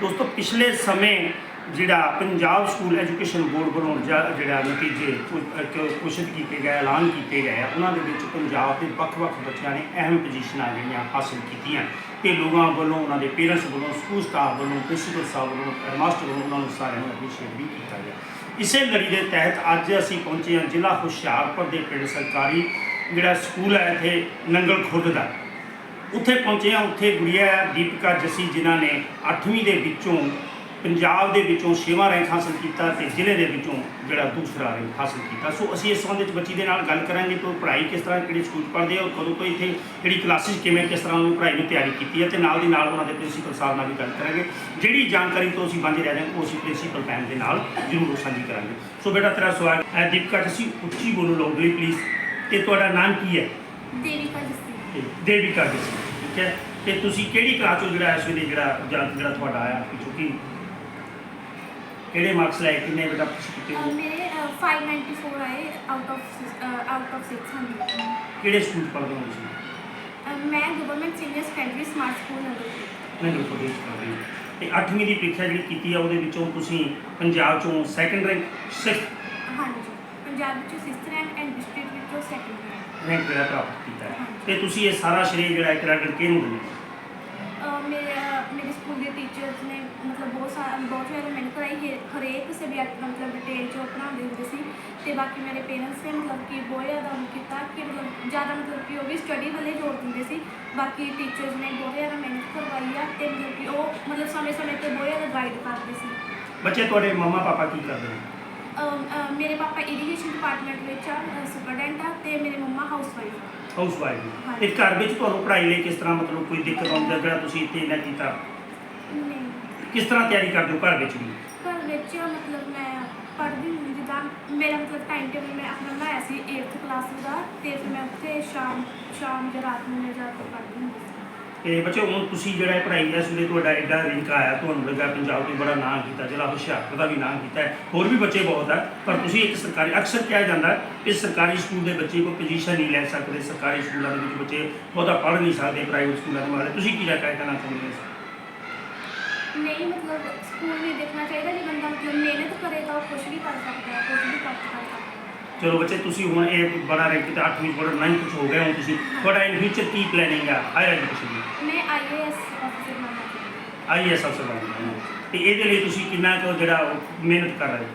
ਦੋਸਤੋ, ਪਿਛਲੇ ਸਮੇਂ ਜਿਹੜਾ ਪੰਜਾਬ ਸਕੂਲ ਐਜੂਕੇਸ਼ਨ ਬੋਰਡ ਵੱਲੋਂ ਜਾ- ਜਿਹੜਾ ਨਤੀਜੇ ਘੋਸ਼ਿਤ ਕੀਤੇ ਗਏ, ਐਲਾਨ ਕੀਤੇ ਗਏ ਆ, ਉਹਨਾਂ ਦੇ ਵਿੱਚ ਪੰਜਾਬ ਦੇ ਵੱਖ-ਵੱਖ ਬੱਚਿਆਂ ਨੇ ਅਹਿਮ ਪੋਜੀਸ਼ਨਾਂ ਜਿਹੜੀਆਂ ਹਾਸਲ ਕੀਤੀਆਂ। ਤੇ ਲੋਕਾਂ ਵੱਲੋਂ, ਉਹਨਾਂ ਦੇ ਪੇਰੈਂਟਸ ਵੱਲੋਂ ਸਕੂਲ ਸਟਾਫ ਵੱਲੋਂ ਪ੍ਰਿੰਸੀਪਲ ਸਾਹਿਬ ਵੱਲੋਂ ਹੈਡਮਾਸਟਰ ਵੱਲੋਂ ਉਹਨਾਂ ਨੂੰ ਸਾਰਿਆਂ ਨੂੰ ਅਪਰੀਸ਼ੀਏਟ ਵੀ ਕੀਤਾ ਗਿਆ। ਇਸੇ ਲੜੀ ਦੇ ਤਹਿਤ ਅੱਜ ਅਸੀਂ ਪਹੁੰਚੇ ਹਾਂ ਜ਼ਿਲ੍ਹਾ ਹੁਸ਼ਿਆਰਪੁਰ ਦੇ ਪਿੰਡ ਸਰਕਾਰੀ ਜਿਹੜਾ ਸਕੂਲ ਹੈ, ਇੱਥੇ ਨੰਗਲ ਖੁਰਦ ਦਾ। ਉੱਥੇ ਪਹੁੰਚੇ ਹਾਂ ਉੱਥੇ ਗੁੜੀਆ ਦੀਪਿਕਾ ਜੱਸੀ ਜਿਨ੍ਹਾਂ ਨੇ 8ਵੀਂ ਦੇ ਵਿੱਚੋਂ ਪੰਜਾਬ ਦੇ ਵਿੱਚੋਂ 6ਵਾਂ ਰੈਂਕ ਹਾਸਲ ਕੀਤਾ ਤੇ ਜ਼ਿਲ੍ਹੇ ਦੇ ਵਿੱਚੋਂ ਜਿਹੜਾ ਦੂਸਰਾ ਰੈਂਕ ਹਾਸਲ ਕੀਤਾ। ਸੋ ਅਸੀਂ ਇਸ ਸੰਬੰਧ ਵਿੱਚ ਬੱਚੀ ਦੇ ਨਾਲ ਗੱਲ ਕਰਾਂਗੇ ਕਿ ਉਹ ਪੜ੍ਹਾਈ ਕਿਸ ਤਰ੍ਹਾਂ, ਕਿਹੜੇ ਸਕੂਲ 'ਚ ਪੜ੍ਹਦੇ ਆ, ਔਰ ਕਦੋਂ ਤੋਂ ਇੱਥੇ ਜਿਹੜੀ ਕਲਾਸਿਸ ਕਿਵੇਂ, ਕਿਸ ਤਰ੍ਹਾਂ ਉਹਨੂੰ ਪੜ੍ਹਾਈ ਨੂੰ ਤਿਆਰੀ ਕੀਤੀ ਹੈ ਤੇ ਨਾਲ ਦੀ ਨਾਲ ਉਹਨਾਂ ਦੇ ਪ੍ਰਿੰਸੀਪਲ ਸਾਹਿਬ ਨਾਲ ਵੀ ਗੱਲ ਕਰਾਂਗੇ। ਜਿਹੜੀ ਜਾਣਕਾਰੀ ਤੋਂ ਅਸੀਂ ਵਾਂਝੇ ਰਹਿ ਜਾਵਾਂਗੇ ਉਹ ਅਸੀਂ ਪ੍ਰਿੰਸੀਪਲ ਮੈਮ ਦੇ ਨਾਲ ਜ਼ਰੂਰ ਸਾਂਝੀ ਕਰਾਂਗੇ। ਸੋ ਬੇਟਾ, ਤੇਰਾ ਸਵਾਲ ਹੈ। ਦੀਪਿਕਾ ਜੱਸੀ, ਉੱਚੀ ਬੋਲੋ ਲਾਊਡਲੀ ਪਲੀਜ਼ ਤੇ ਤੁਹਾਡਾ ਨਾਮ ਕੀ ਹੈ? ਦੇਵਿਕਾ ਜੱਸੀ। ਦੇਵਿਕਾ ਜੀ ਠੀਕ ਹੈ? ਤੇ ਤੁਸੀਂ ਕਿਹੜੀ ਕਲਾਸ ਚੋਂ ਜਿਹੜਾ ਇਸ ਵੇਲੇ ਜਿਹੜਾ ਜਿਹੜਾ ਜਿਹੜਾ ਤੁਹਾਡਾ ਆਇਆ ਕਿਉਂਕਿ ਕਿਹੜੇ ਮਾਰਕਸ ਲੈ ਕੇ ਕਿੰਨੇ ਬੇਟਾ ਤੁਸੀਂ ਕੀਤੇ ਹੋ? ਮੇਰੇ ਅਹ, 594 ਆਏ ਆਊਟ ਆਫ ਆਊਟ ਆਫ 600 ਕਿਹੜੇ ਸਕੂਲ ਪੜ੍ਹਦੇ ਹੋ ਤੁਸੀਂ? ਮੈਂ government senior secondary smart school number ਨਗਰ ਪ੍ਰਦੇਸ਼ ਪੜ੍ਹਦੇ ਹੋ। ਤੇ 8ਵੀਂ ਦੀ ਪ੍ਰੀਖਿਆ ਜਿਹੜੀ ਕੀਤੀ ਆ ਉਹਦੇ ਵਿੱਚੋਂ ਤੁਸੀਂ ਪੰਜਾਬ ਚੋਂ ਸੈਕੰਡ ਰੈਂਕ 6 ਹਾਂਜੀ ਪੰਜਾਬ ਵਿੱਚੋਂ ਸਿਸਟਰ ਰੈਂਕ ਐਂਡ ਡਿਸਟ੍ਰਿਕਟ ਵਿੱਚੋਂ ਸੈਕੰਡ ਰੈਂਕ ਰੈਂਕ ਜਿਹੜਾ ਪ੍ਰਾਪਤ ਕੀਤਾ। ਤੇ ਤੁਸੀਂ ਇਹ ਸਾਰਾ ਸ਼੍ਰੇਅ ਜਿਹੜਾ ਕ੍ਰੈਡਿਟ ਕਿਹਨੂੰ ਦਿੰਦੇ ਹੋ? ਅਹ, ਮੇਰੇ ਮੇਰੇ ਸਕੂਲ ਦੇ ਟੀਚਰਸ ਨੇ ਮਤਲਬ ਬਹੁਤ ਸਾਰਾ ਬਹੁਤ ਜ਼ਿਆਦਾ ਮਿਹਨਤ ਕਰਾਈ ਹੈ ਹਰੇਕ ਸਬਜੈਕਟ ਮਤਲਬ ਡਿਟੇਲ ਚ ਪੜ੍ਹਾਉਂਦੇ ਹੁੰਦੇ ਸੀ ਤੇ ਬਾਕੀ ਮੇਰੇ ਪੇਰੈਂਟਸ ਨੇ ਮਤਲਬ ਕਿ ਬਹੁਤ ਜ਼ਿਆਦਾ ਉਹ ਕੀਤਾ ਕਿ ਮਤਲਬ ਜ਼ਿਆਦਾ ਮਤਲਬ ਕਿ ਉਹ ਵੀ ਸਟੱਡੀ ਵੱਲੇ ਜ਼ੋਰ ਦਿੰਦੇ ਸੀ। ਬਾਕੀ ਟੀਚਰਸ ਨੇ ਬਹੁਤ ਜ਼ਿਆਦਾ ਮਿਹਨਤ ਕਰਵਾਈ ਆ ਤੇ ਮਤਲਬ ਕਿ ਉਹ ਮਤਲਬ ਸਮੇਂ-ਸਮੇਂ ਤੇ ਬਹੁਤ ਜ਼ਿਆਦਾ ਗਾਈਡ ਕਰਦੇ ਸੀ। ਬੱਚੇ ਤੁਹਾਡੇ ਮੰਮਾ ਪਾਪਾ ਕੀ ਕਰਦੇ ਨੇ? ਮੇਰੇ ਪਾਪਾ ਇਰੀਗੇਸ਼ਨ ਡਿਪਾਰਟਮੈਂਟ ਵਿੱਚ ਆ ਸੁਪਰਡੈਂਟ ਆ ਤੇ ਮੇਰੇ mumma house wife house wife. ਤੇ ਘਰ ਵਿੱਚ ਤੁਹਾਨੂੰ ਪੜ੍ਹਾਈ ਲਈ ਕਿਸ ਤਰ੍ਹਾਂ ਮਤਲਬ ਕੋਈ ਦਿੱਕਤ ਆਉਂਦੀ ਜਿਹੜਾ ਤੁਸੀਂ ਇੱਥੇ ਨਾ ਕੀਤਾ? ਨਹੀਂ। ਕਿਸ ਤਰ੍ਹਾਂ ਤਿਆਰੀ ਕਰਦੇ ਹੋ ਘਰ ਵਿੱਚ ਵੀ? ਘਰ ਵਿੱਚ ਮਤਲਬ ਮੈਂ ਪੜ੍ਹਦੀ ਹੁੰਦੀ ਜਿੱਦਾਂ ਮੇਰਾ ਮਤਲਬ ਟਾਈਮ ਟੇਬਲ ਮੈਂ ਆਪਣਾ ਬਣਾਇਆ ਸੀ 8th ਕਲਾਸ ਦਾ ਤੇ ਫਿਰ ਮੈਂ ਉੱਥੇ ਸ਼ਾਮ ਸ਼ਾਮ ਜਾਂ ਰਾਤ ਨੂੰ ਮੈਂ ਜਾ ਕੇ ਪੜ੍ਹਦੀ ਹੁੰਦੀ ਸੀ। ਤੇ ਬੱਚੇ, ਹੁਣ ਤੁਸੀਂ ਜਿਹੜਾ ਇਹ ਪੜ੍ਹਾਈ ਦਾ ਸਵੇਰੇ ਤੁਹਾਡਾ ਐਡਾ ਰਿੰਕ ਆਇਆ, ਤੁਹਾਨੂੰ ਲੱਗਾ ਪੰਜਾਬ ਤੋਂ ਬੜਾ ਨਾਂ ਕੀਤਾ, ਜ਼ਿਲ੍ਹਾ ਹੁਸ਼ਿਆਰਪੁਰ ਦਾ ਵੀ ਨਾਮ ਕੀਤਾ ਹੋਰ ਵੀ ਬੱਚੇ ਬਹੁਤ ਆ, ਪਰ ਤੁਸੀਂ ਇੱਕ ਸਰਕਾਰੀ, ਅਕਸਰ ਕਿਹਾ ਜਾਂਦਾ ਹੈ ਕਿ ਸਰਕਾਰੀ ਸਕੂਲ ਦੇ ਬੱਚੇ ਕੋਈ ਪੋਜੀਸ਼ਨ ਨਹੀਂ ਲੈ ਸਕਦੇ, ਸਰਕਾਰੀ ਸਕੂਲਾਂ ਦੇ ਵਿੱਚ ਬੱਚੇ ਬਹੁਤਾ ਪੜ੍ਹ ਨਹੀਂ ਸਕਦੇ ਪ੍ਰਾਈਵੇਟ ਸਕੂਲਾਂ ਦੇ ਮੁਕਾਬਲੇ ਤੁਸੀਂ ਕੀ ਕਹਿ ਕਹਿਣਾ ਚਾਹੁੰਦੇ ਹੋ? ਨਹੀਂ, ਮਤਲਬ ਸਕੂਲ ਵੀ ਦੇਖਣਾ ਚਾਹੀਦਾ, ਜੇ ਬੰਦਾ ਮਤਲਬ ਮਿਹਨਤ ਕਰੇ ਤਾਂ ਉਹ ਕੁਝ ਵੀ ਕਰ ਸਕਦਾ ਹੈ ਕੁਝ ਵੀ ਪ੍ਰਾਪਤ ਕਰ ਸਕਦਾ ਚਲੋ ਬੱਚੇ ਤੁਸੀਂ ਹੁਣ ਇਹ ਬੜਾ ਰੈਂਕ ਤੇ 8ਵੀਂ ਪੜ੍ਹ 9th ਚ ਹੋ ਗਏ ਹੋ ਤੁਸੀਂ। ਤੁਹਾਡਾ ਇਨ ਫਿਊਚਰ ਕੀ ਪਲੈਨਿੰਗ ਹੈ ਹਾਇਰ ਐਜੂਕੇਸ਼ਨ ਦੀ। ਮੈਂ ਆਈਏਐਸ ਅਫਸਰ ਬਣਨਾ ਚਾਹੁੰਦੀ ਹਾਂ। ਆਈਐਸ ਅਫਸਰ ਬਣਨਾ ਹੈ। ਤੇ ਇਹਦੇ ਲਈ ਤੁਸੀਂ ਕਿੰਨਾ ਕੁ ਜਿਹੜਾ ਉਹ ਮਿਹਨਤ ਕਰ ਰਹੇ ਹੋ?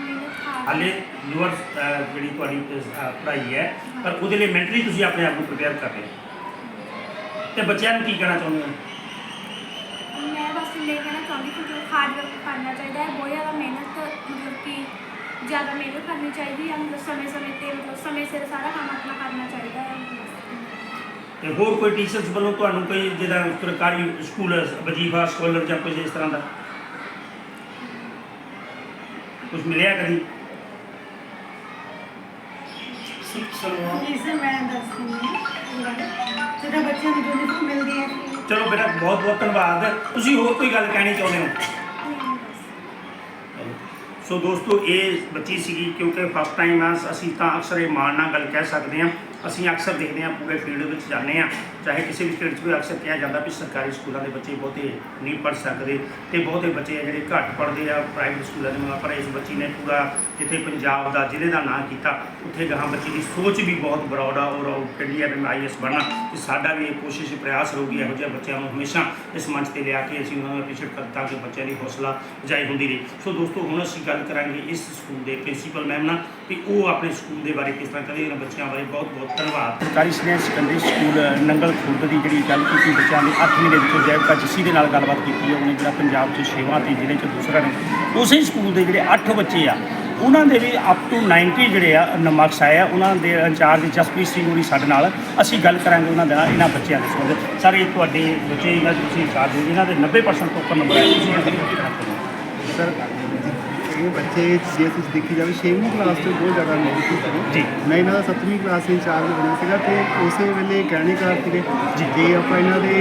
ਮਿਹਨਤ ਹਾਰ ਹਾਲੇ ਯੂਅਰ ਜਿਹੜੀ ਤੁਹਾਡੀ ਅਹ, ਪੜ੍ਹਾਈ ਹੈ ਪਰ ਉਹਦੇ ਲਈ ਮੈਂਟਲੀ ਤੁਸੀਂ ਆਪਣੇ ਆਪ ਨੂੰ ਪ੍ਰਿਪੇਅਰ ਕਰ ਰਹੇ ਹੋ। ਤੇ ਬੱਚਿਆਂ ਨੂੰ ਕੀ ਕਹਿਣਾ ਚਾਹੁੰਦੇ ਹੋ? ਮੈਂ ਬਸ ਇਹ ਕਹਿਣਾ ਚਾਹੁੰਦੀ ਕਿ ਹਾਰਡ ਵਰਕ ਕਰਨਾ ਚਾਹੀਦਾ ਹੈ ਬਹੁਤ ਜ਼ਿਆਦਾ ਮਿਹਨਤ ਮਤਲਬ ਕਿ ਜ਼ਿਆਦਾ ਮਿਹਨਤ ਕਰਨੀ ਚਾਹੀਦੀ ਹੈ ਮਤਲਬ ਸਮੇਂ-ਸਮੇਂ ਤੇ ਮਤਲਬ ਸਮੇਂ ਸਿਰ ਸਾਰਾ ਕੰਮ ਆਪਣਾ ਕਰਨਾ ਚਾਹੀਦਾ ਹੈ ਬਸ। ਤੇ ਹੋਰ ਕੋਈ ਟੀਚਰਸ ਵੱਲੋਂ ਤੁਹਾਨੂੰ ਕੋਈ ਜਿਹਦਾ ਸਰਕਾਰੀ ਸਕੂਲ ਵਜੀਫਾ ਸਕਾਲਰ ਜਾਂ ਕੁਝ ਇਸ ਤਰ੍ਹਾਂ ਦਾ ਕੁਝ ਮਿਲਿਆ ਕਦੀ? ਇਸੇ ਮੈਂ ਦੱਸਦੀ ਹਾਂ। ਜਿਹੜਾ ਬੱਚਿਆਂ ਨੂੰ ਯੂਨੀਫਾਰਮ ਮਿਲਦੀ ਹੈ। ਚਲੋ ਬੇਟਾ ਬਹੁਤ ਬਹੁਤ ਧੰਨਵਾਦ। ਤੁਸੀਂ ਹੋਰ ਕੋਈ ਗੱਲ ਕਹਿਣੀ ਚਾਹੁੰਦੇ ਹੋ? ਸੋ ਦੋਸਤੋ, ਇਹ ਬੱਚੀ ਸੀਗੀ ਕਿਉਂਕਿ ਫਸਟ ਟਾਈਮ ਆ, ਅਸੀਂ ਤਾਂ ਅਕਸਰ ਇਹ ਮਾਣ ਨਾਲ ਗੱਲ ਕਹਿ ਸਕਦੇ ਹਾਂ। ਅਸੀਂ ਅਕਸਰ ਦੇਖਦੇ ਹਾਂ, ਪੂਰੇ ਫੀਲਡ ਵਿੱਚ ਜਾਂਦੇ ਹਾਂ। ਚਾਹੇ ਕਿਸੇ ਵੀ ਸਟੇਟ 'ਚ ਵੀ ਅਕਸਰ ਕਿਹਾ ਜਾਂਦਾ ਵੀ ਸਰਕਾਰੀ ਸਕੂਲਾਂ ਦੇ ਬੱਚੇ ਬਹੁਤੇ ਨਹੀਂ ਪੜ੍ਹ ਸਕਦੇ ਤੇ ਬਹੁਤੇ ਬੱਚੇ ਆ ਜਿਹੜੇ ਘੱਟ ਪੜ੍ਹਦੇ ਆ ਪ੍ਰਾਈਵੇਟ ਸਕੂਲਾਂ ਦੇ ਮਗਰ ਪਰ ਇਸ ਬੱਚੀ ਨੇ ਪੂਰਾ ਜਿੱਥੇ ਪੰਜਾਬ ਦਾ ਜ਼ਿਲ੍ਹੇ ਦਾ ਨਾਂ ਕੀਤਾ, ਉੱਥੇ ਗਾਹਾਂ ਬੱਚੀ ਦੀ ਸੋਚ ਵੀ ਬਹੁਤ ਬਰੌਡ ਆ ਔਰ ਕਹਿੰਦੀ ਆ ਵੀ ਮੈਂ ਆਈਐਸ ਬਣਨਾ ਤੇ ਸਾਡਾ ਵੀ ਇਹ ਕੋਸ਼ਿਸ਼, ਪ੍ਰਯਾਸ ਰਹੂਗੀ ਇਹੋ ਜਿਹੇ ਬੱਚਿਆਂ ਨੂੰ ਹਮੇਸ਼ਾ ਇਸ ਮੰਚ ਤੇ ਲਿਆ ਕੇ ਅਸੀਂ ਉਹਨਾਂ ਨੂੰ ਅਪਰੀਸ਼ੀਏਟ ਕਰ ਤਾਂ ਕਿ ਬੱਚਿਆਂ ਦੀ ਹੌਸਲਾ ਅਫਜ਼ਾਈ ਹੁੰਦੀ ਰਹੀ। ਸੋ ਦੋਸਤੋ, ਹੁਣ ਅਸੀਂ ਗੱਲ ਕਰਾਂਗੇ ਇਸ ਸਕੂਲ ਦੇ ਪ੍ਰਿੰਸੀਪਲ ਮੈਮ ਨਾਲ। ਤੇ ਉਹ ਆਪਣੇ ਸਕੂਲ ਦੇ ਬਾਰੇ ਕਿਸ ਤਰ੍ਹਾਂ ਕਹਿੰਦੇ ਇਹਨਾਂ ਬੱਚਿਆਂ ਬਾਰੇ ਬਹੁਤ ਬਹੁਤ ਧੰਨਵਾਦ। ਸਰਕਾਰੀ senior secondary school Nangal Khurd ਦੀ ਜਿਹੜੀ ਗੱਲ ਕੀਤੀ ਬੱਚਿਆਂ ਦੀ 8ਵੀਂ ਦੇ ਵਿੱਚੋਂ ਜੈਵਕਾ ਜੱਸੀ ਦੇ ਨਾਲ ਗੱਲਬਾਤ ਕੀਤੀ ਹੈ ਉਹਨੇ ਜਿਹੜਾ ਪੰਜਾਬ 'ਚ ਛੇਵਾਂ ਤੇ ਜ਼ਿਲ੍ਹੇ 'ਚ ਦੂਸਰਾ ਨੇ। ਉਸੇ ਸਕੂਲ ਦੇ ਜਿਹੜੇ 8 ਬੱਚੇ ਆ ਉਹਨਾਂ ਦੇ ਵੀ ਅਪ ਟੂ 90 ਜਿਹੜੇ ਆ ਮਾਰਕਸ ਆਏ ਆ। ਉਹਨਾਂ ਦੇ ਇੰਚਾਰਜ ਜਸਪ੍ਰੀਤ ਸਿੰਘ ਹੋਰੀ ਸਾਡੇ ਨਾਲ ਅਸੀਂ ਗੱਲ ਕਰਾਂਗੇ ਉਹਨਾਂ ਦੇ ਨਾਲ ਇਹਨਾਂ ਬੱਚਿਆਂ ਦੇ ਸੰਬੰਧ। ਸਰ ਇਹ ਤੁਹਾਡੇ ਬੱਚੇ ਇਹਨਾਂ ਦੇ ਤੁਸੀਂ ਇੰਚਾਰਜ ਹੋ ਇਹਨਾਂ ਦੇ 90% ਤੋਂ ਉੱਪਰ ਨੰਬਰ ਆਏ ਤੁਸੀਂ? ਸਰ ਇਹ ਬੱਚੇ ਜੇ ਤੁਸੀਂ ਦੇਖੀ ਜਾਵੇ 6ਵੀਂ ਕਲਾਸ ਤੋਂ ਬਹੁਤ ਜ਼ਿਆਦਾ ਨੈਗੇਟਿਵ ਸੀਗੇ ਜੀ। ਮੈਂ ਇਹਨਾਂ ਦਾ 7ਵੀਂ ਕਲਾਸ ਦੇ ਇੰਚਾਰਜ ਬਣਿਆ ਸੀਗਾ ਤੇ ਉਸੇ ਵੇਲੇ ਕਹਿਣੇ ਕਾਰ ਸੀਗੇ ਜੀ। ਆਪਾਂ ਇਹਨਾਂ ਦੇ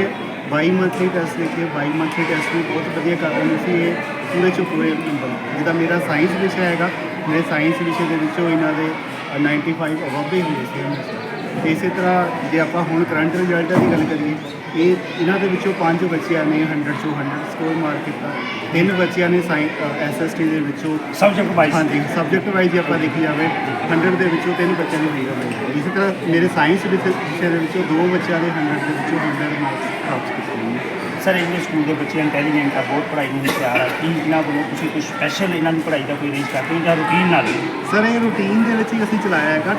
22 ਮੰਥਲੀ ਟੈਸਟ ਦੇਖੀਏ 22 ਮੰਥਲੀ ਟੈਸਟ ਵੀ ਬਹੁਤ ਵਧੀਆ ਕਰ ਰਹੇ ਸੀ। ਇਹ ਪੂਰੇ ਚ ਪੂਰੇ ਨੰਬਰ ਜਿਹਦਾ ਮੇਰਾ ਸਾਇੰਸ ਵਿਸ਼ਾ ਹੈਗਾ ਮੇਰੇ ਸਾਇੰਸ ਵਿਸ਼ੇ ਦੇ ਵਿੱਚੋਂ ਇਹਨਾਂ ਦੇ ਅ, 95 ਅਬਵ ਹੀ ਹੁੰਦੇ ਸੀ ਇਸੇ ਤਰ੍ਹਾਂ ਜੇ ਆਪਾਂ ਹੁਣ ਕਰੰਟ ਰਿਜ਼ਲਟਾਂ ਦੀ ਗੱਲ ਕਰੀਏ ਇਹ ਇਹਨਾਂ ਦੇ ਵਿੱਚੋਂ ਪੰਜ ਬੱਚਿਆਂ ਨੇ 100 ਚੋਂ 100 ਸਕੋਰ ਮਾਰ ਕੀਤਾ। ਤਿੰਨ ਬੱਚਿਆਂ ਨੇ ਸਾਇੰਸ ਐਸਐਸਟੀ ਦੇ ਵਿੱਚੋਂ ਸਬਜੈਕਟ ਵਾਈਜ਼ ਹਾਂਜੀ ਸਬਜੈਕਟ ਵਾਈਜ਼ ਜੇ ਆਪਾਂ ਦੇਖੀ ਜਾਵੇ 100 ਦੇ ਵਿੱਚੋਂ ਤਿੰਨ ਬੱਚਿਆਂ ਨੇ ਨੰਬਰ ਲਏ ਇਸੇ ਤਰ੍ਹਾਂ ਮੇਰੇ ਸਾਇੰਸ ਵਿਸ਼ੇ ਦੇ ਵਿੱਚੋਂ ਦੋ ਬੱਚਿਆਂ ਨੇ 100 ਦੇ ਵਿੱਚੋਂ 100 ਮਾਰਕਸ ਪ੍ਰਾਪਤ ਕੀਤੇ ਨੇ। ਸਰ ਇਹ ਸਕੂਲ ਦੇ ਬੱਚੇ ਇੰਟੈਲੀਜੈਂਟ ਆ ਬਹੁਤ ਪੜ੍ਹਾਈ ਨੂੰ ਹੁਸ਼ਿਆਰ ਆ। ਕੀ ਇਹਨਾਂ ਵੱਲੋਂ ਤੁਸੀਂ ਕੋਈ ਸਪੈਸ਼ਲ ਇਹਨਾਂ ਦੀ ਪੜ੍ਹਾਈ ਦਾ ਕੋਈ ਅਰੇਂਜ ਕਰਦੇ ਹੋ ਜਾਂ ਰੂਟੀਨ ਨਾਲ? ਸਰ ਇਹ ਰੂਟੀਨ ਦੇ ਵਿੱਚ ਹੀ ਅਸੀਂ ਚਲਾਇਆ ਹੈਗਾ।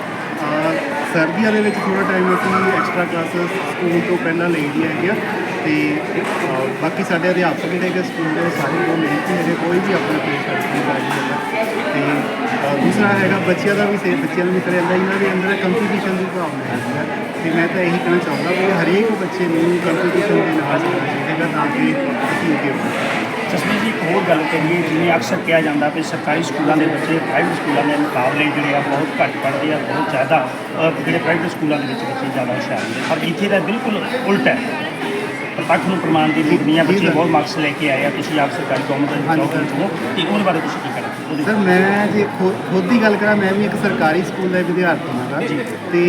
ਸਰਦੀਆਂ ਦੇ ਵਿੱਚ ਥੋੜਾ ਟਾਈਮ ਅਸੀਂ ਐਕਸਟਰਾ ਕਲਾਸਿਸ ਸਕੂਲ ਤੋਂ ਪਹਿਲਾਂ ਲਈ ਦੀ ਹੈਗੀਆਂ ਤੇ, ਅਹ ਬਾਕੀ ਸਾਡੇ ਅਧਿਆਪਕ ਜਿਹੜੇ ਹੈਗੇ ਸਕੂਲ ਦੇ, ਉਹ ਸਾਰੇ ਉਹ ਮਿਹਨਤੀ ਹੈਗੇ ਕੋਈ ਵੀ ਆਪਣਾ ਪੇਸ਼ ਕਰਕੇ ਨਹੀਂ ਹੈਗਾ ਤੇ, ਅਹ ਦੂਸਰਾ ਹੈਗਾ ਬੱਚਿਆਂ ਦਾ ਵੀ ਸੇ ਬੱਚਿਆਂ ਨੂੰ ਵੀ ਤਰ੍ਹਾਂ ਜਾਂਦਾ ਇਹਨਾਂ ਦੇ ਅੰਦਰ ਕੰਪੀਟੀਸ਼ਨ ਦੀ ਭਾਵਨਾ ਹੈਗੀ ਹੈ ਤੇ ਮੈਂ ਤਾਂ ਇਹੀ ਕਹਿਣਾ ਚਾਹੁੰਦਾ ਵੀ ਹਰੇਕ ਬੱਚੇ ਨੂੰ ਕੰਪੀਟੀਸ਼ਨ ਦੇ ਨਾਲ ਚੱਲਣਾ ਚਾਹੀਦਾ ਤਾਂ ਕਿ ਅਸੀਂ ਅੱਗੇ ਵਧੀਏ ਜਸਮੀਤ ਜੀ ਇੱਕ ਹੋਰ ਗੱਲ ਕਰੀਏ, ਜਿਵੇਂ ਅਕਸਰ ਕਿਹਾ ਜਾਂਦਾ ਵੀ ਸਰਕਾਰੀ ਸਕੂਲਾਂ ਦੇ ਬੱਚੇ ਪ੍ਰਾਈਵੇਟ ਸਕੂਲਾਂ ਦੇ ਮੁਕਾਬਲੇ ਜਿਹੜੇ ਆ ਬਹੁਤ ਘੱਟ ਪੜ੍ਹਦੇ ਆ, ਬਹੁਤ ਜ਼ਿਆਦਾ ਜਿਹੜੇ ਪ੍ਰਾਈਵੇਟ ਸਕੂਲਾਂ ਦੇ ਵਿੱਚ ਬੱਚੇ ਜ਼ਿਆਦਾ ਹੁਸ਼ਿਆਰ ਹੁੰਦੇ ਪਰ ਇੱਥੇ ਦਾ ਬਿਲਕੁਲ ਉਲਟ ਹੈ। ਪੱਖ ਨੂੰ ਪ੍ਰਮਾਣ ਦੀ ਲੋੜ ਨਹੀਂ ਬੱਚੇ ਬਹੁਤ ਮਾਰਕਸ ਲੈ ਕੇ ਆਏ ਆ। ਤੁਸੀਂ ਆਪ ਸਰਕਾਰੀ ਗਵਰਨਮੈਂਟ ਦੇ ਜੌਬ ਵਿੱਚ ਹੋ ਤੇ ਉਹਦੇ ਬਾਰੇ ਤੁਸੀਂ ਕੀ ਕਹਿਣਾ? ਉਹਦੇ ਸਰ ਮੈਂ ਜੇ ਖੁਦ ਦੀ ਗੱਲ ਕਰਾਂ ਮੈਂ ਵੀ ਇੱਕ ਸਰਕਾਰੀ ਸਕੂਲ ਦਾ ਵਿਦਿਆਰਥੀ ਹਾਂ। ਤੇ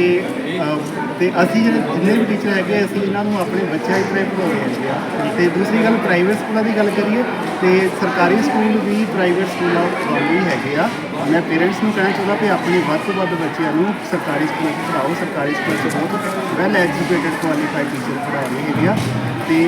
ਤੇ ਅਸੀਂ ਜਿਹੜੇ ਜਿੰਨੇ ਵੀ ਟੀਚਰ ਹੈਗੇ ਅਸੀਂ ਇਹਨਾਂ ਨੂੰ ਆਪਣੇ ਬੱਚਿਆਂ ਦੀ ਤਰ੍ਹਾਂ ਹੀ ਪੜ੍ਹਾਉਂਦੇ ਹੈਗੇ ਆ ਤੇ ਦੂਸਰੀ ਗੱਲ ਪ੍ਰਾਈਵੇਟ ਸਕੂਲਾਂ ਦੀ ਗੱਲ ਕਰੀਏ ਤੇ ਸਰਕਾਰੀ ਸਕੂਲ ਵੀ ਪ੍ਰਾਈਵੇਟ ਸਕੂਲਾਂ ਵਾਂਗੂ ਹੀ ਹੈਗੇ ਆ। ਮੈਂ ਪੇਰੈਂਟਸ ਨੂੰ ਕਹਿਣਾ ਚਾਹੁੰਦਾ ਕਿ ਆਪਣੇ ਵੱਧ ਤੋਂ ਵੱਧ ਬੱਚਿਆਂ ਨੂੰ ਸਰਕਾਰੀ ਸਕੂਲਾਂ 'ਚ ਪੜ੍ਹਾਓ। ਸਰਕਾਰੀ ਸਕੂਲ 'ਚ ਬਹੁਤ ਵੈਲ ਐਜੂਕੇਟਡ ਕੁਆਲੀਫਾਈਡ ਟੀਚਰ ਪੜ੍ਹਾ ਰਹੇ ਹੈਗੇ ਆ। ਤੇ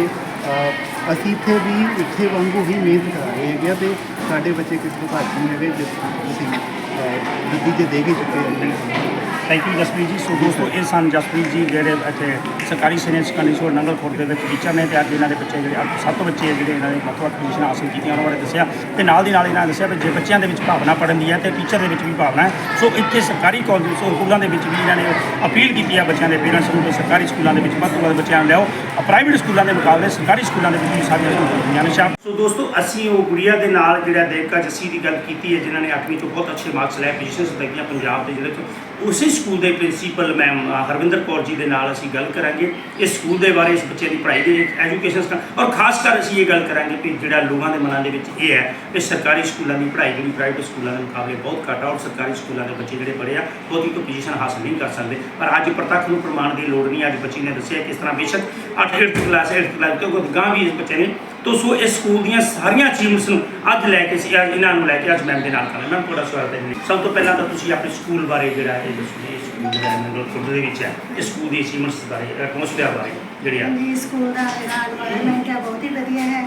ਅਸੀਂ ਇੱਥੇ ਵੀ ਇੱਥੇ ਵਾਂਗੂ ਹੀ ਮਿਹਨਤ ਕਰਾ ਰਹੇ ਹੈਗੇ ਆ। ਤੇ ਸਾਡੇ ਬੱਚੇ ਕਿਸੇ ਤੋਂ ਘੱਟ ਨਹੀਂ ਹੈਗੇ ਜਿਸ ਤੁਸੀਂ ਅਹ, 'ਚ ਦੇ ਕੇ ਚੁੱਕੇ ਹੈਗੇ ਥੈਂਕ ਯੂ ਜਸਪ੍ਰੀਤ ਜੀ ਸੋ ਦੋਸਤੋ, ਇਹ ਸਨ ਜਸਪ੍ਰੀਤ ਜੀ ਜਿਹੜੇ ਇੱਥੇ ਸਰਕਾਰੀ ਸੀਨੀਅਰ ਸੈਕੰਡਰੀ ਸਕੂਲ ਨੰਗਲਪੁਰ ਦੇ ਵਿੱਚ ਟੀਚਰ ਨੇ ਤੇ ਅੱਜ ਇਹਨਾਂ ਦੇ ਬੱਚੇ ਜਿਹੜੇ ਅੱਠ ਸੱਤ ਬੱਚੇ ਜਿਹੜੇ ਇਹਨਾਂ ਨੇ ਵੱਖ ਵੱਖ ਪੋਜੀਸ਼ਨ ਹਾਸਲ ਕੀਤੀਆਂ, ਉਹਨਾਂ ਬਾਰੇ ਦੱਸਿਆ। ਤੇ ਨਾਲ ਦੀ ਨਾਲ ਇਹਨਾਂ ਨੇ ਦੱਸਿਆ ਵੀ ਜੇ ਬੱਚਿਆਂ ਦੇ ਵਿੱਚ ਭਾਵਨਾ ਪੜਨ ਦੀ ਹੈ, ਤੇ ਟੀਚਰ ਦੇ ਵਿੱਚ ਵੀ ਭਾਵਨਾ ਹੈ। ਸੋ ਇੱਥੇ ਸਰਕਾਰੀ ਕਾਲਜ ਸੋ ਸਕੂਲਾਂ ਦੇ ਵਿੱਚ ਵੀ ਇਹਨਾਂ ਨੇ ਅਪੀਲ ਕੀਤੀ ਹੈ ਬੱਚਿਆਂ ਦੇ ਪੇਰੈਂਟਸ ਨੂੰ ਕਿ ਸਰਕਾਰੀ ਸਕੂਲਾਂ ਦੇ ਵਿੱਚ ਵੱਧ ਤੋਂ ਵੱਧ ਬੱਚਿਆਂ ਨੂੰ ਲਿਆਓ। ਪ੍ਰਾਈਵੇਟ ਸਕੂਲਾਂ ਦੇ ਮੁਕਾਬਲੇ ਸਰਕਾਰੀ ਸਕੂਲਾਂ ਦੇ ਵਿੱਚ ਵੀ ਸਾਰੀਆਂ ਸਹੂਲਤਾਂ ਨੇ ਸ਼ਾਮ ਸੋ ਦੋਸਤੋ, ਅਸੀਂ ਉਹ ਗੁੜੀਆ ਦੇ ਨਾਲ ਜਿਹੜਾ ਦੇਵਕਾ ਜੱਸੀ ਦੀ ਗੱਲ ਕੀਤੀ ਹੈ, ਜਿਨ੍ਹਾਂ ਨੇ 8ਵੀਂ ਤੋਂ ਬਹੁਤ ਅੱਛੇ ਮਾਰਕਸ ਲੈ ਪੋਜੀਸ਼ਨਸ ਲੱਗੀਆਂ ਪੰਜਾਬ ਦੇ ਜਿਹੜੇ ਤੋਂ ਉਸੇ ਸਕੂਲ ਦੇ ਪ੍ਰਿੰਸੀਪਲ ਮੈਮ ਹਰਵਿੰਦਰ ਕੌਰ ਜੀ ਦੇ ਨਾਲ ਅਸੀਂ ਗੱਲ ਕਰਾਂਗੇ ਇਸ ਸਕੂਲ ਦੇ ਬਾਰੇ, ਇਸ ਬੱਚੇ ਦੀ ਪੜ੍ਹਾਈ ਦੇ ਐਜੂਕੇਸ਼ਨ ਔਰ ਖਾਸ ਕਰ ਅਸੀਂ ਇਹ ਗੱਲ ਕਰਾਂਗੇ ਕਿ ਜਿਹੜਾ ਲੋਕਾਂ ਦੇ ਮਨਾਂ ਦੇ ਵਿੱਚ ਇਹ ਹੈ ਕਿ ਸਰਕਾਰੀ ਸਕੂਲਾਂ ਦੀ ਪੜ੍ਹਾਈ ਜਿਹੜੀ ਪ੍ਰਾਈਵੇਟ ਸਕੂਲਾਂ ਦੇ ਮੁਕਾਬਲੇ ਬਹੁਤ ਘੱਟ ਆ ਔਰ ਸਰਕਾਰੀ ਸਕੂਲਾਂ ਦੇ ਬੱਚੇ ਜਿਹੜੇ ਪੜ੍ਹੇ ਆ, ਬਹੁਤੀ ਕੋਈ ਪੋਜੀਸ਼ਨ ਹਾਸਲ ਨਹੀਂ ਕਰ ਸਕਦੇ। ਪਰ ਅੱਜ ਪ੍ਰਤੱਖ ਨੂੰ ਪ੍ਰਮਾਣ ਦੀ ਲੋੜ ਨਹੀਂ, ਅੱਜ ਬੱਚੇ ਨੇ ਦੱਸਿਆ ਕਿਸ ਤਰ੍ਹਾਂ ਬੇਸ਼ੱਕ 8th ਕਲਾਸ 8th ਕਲਾਸ ਕਿਉਂਕਿ ਗਾਂ ਵੀ ਇਸ ਬੱਚੇ ਨੇ ਤੋ ਸੋ ਇਸ ਸਕੂਲ ਦੀਆਂ ਸਾਰੀਆਂ ਅਚੀਵਮੈਂਟਸ ਨੂੰ ਅੱਜ ਲੈ ਕੇ ਇਹਨਾਂ ਨੂੰ ਲੈ ਕੇ ਅੱਜ ਮੈਮ ਦੇ ਨਾਲ ਕਰਾਂ ਮੈਮ ਤੁਹਾਡਾ ਸਵਾਗਤ ਹੈ ਸਭ ਤੋਂ ਪਹਿਲਾਂ ਤਾਂ ਤੁਸੀਂ ਆਪਣੇ ਸਕੂਲ ਬਾਰੇ ਜਿਹੜਾ ਇਹ ਦੱਸੋ ਜੀ, ਸਕੂਲ ਜਿਹੜਾ ਨੰਗਲਪੁਰ ਦੇ ਵਿੱਚ ਹੈ। ਇਸ ਸਕੂਲ ਦੀ ਅਚੀਵਮੈਂਟਸ ਬਾਰੇ ਐਟਮੋਸਫੇਅਰ ਬਾਰੇ ਜਿਹੜੀ ਆ ਜੀ ਸਕੂਲ ਦਾ ਜਿਹੜਾ ਐਨਵਾਇਰਨਮੈਂਟ ਹੈ ਬਹੁਤ ਹੀ ਵਧੀਆ ਹੈ।